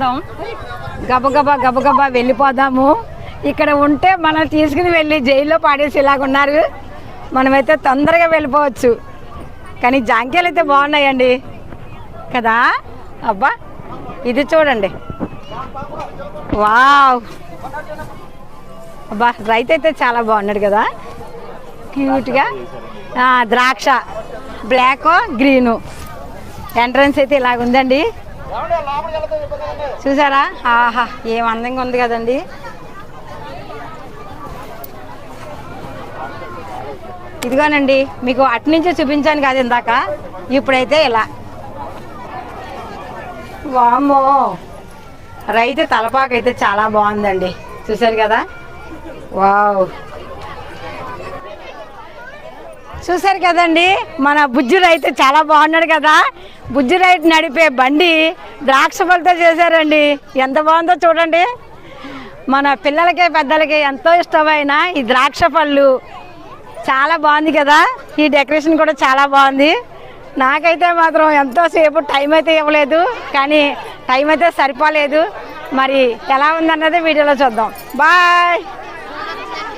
వెళ్దాం. గబగబా గబగబా వెళ్ళిపోదాము. ఇక్కడ ఉంటే మనం తీసుకుని వెళ్ళి జైల్లో పాడేసి ఇలాగున్నారు మనమైతే తొందరగా వెళ్ళిపోవచ్చు. కానీ జాంకాయలు అయితే బాగున్నాయండి. కదా? అబ్బా ఇది చూడండి. వావ్! అబ్బా రైతు అయితే చాలా బాగున్నాడు కదా? క్యూట్గా. ద్రాక్ష. Black green. ఎంట్రన్స్ అయితే ఇలాగుందండి. చూసారా? ఆహా ఏం అందంగా ఉంది కదండి. ఇదిగోనండి మీకు అటు నుంచి చూపించాను కాదు ఇందాక. ఇప్పుడైతే ఇలా. వామ్మో రైతు తలపాకైతే అయితే చాలా బాగుందండి. చూసారు కదా? వావ్. చూసారు కదండి మన బుజ్జి రైతు చాలా బాగున్నాడు కదా. బుజ్జి రైతు నడిపే బండి ద్రాక్ష పళ్ళతో చేశారండి. ఎంత బాగుందో చూడండి. మన పిల్లలకి పెద్దలకి ఎంతో ఇష్టమైన ఈ ద్రాక్ష పళ్ళు. చాలా బాగుంది కదా. ఈ డెకరేషన్ కూడా చాలా బాగుంది. నాకైతే మాత్రం ఎంతోసేపు టైం అయితే ఇవ్వలేదు కానీ టైం అయితే సరిపోలేదు. మరి ఎలా ఉందన్నది వీడియోలో చూద్దాం. బాయ్!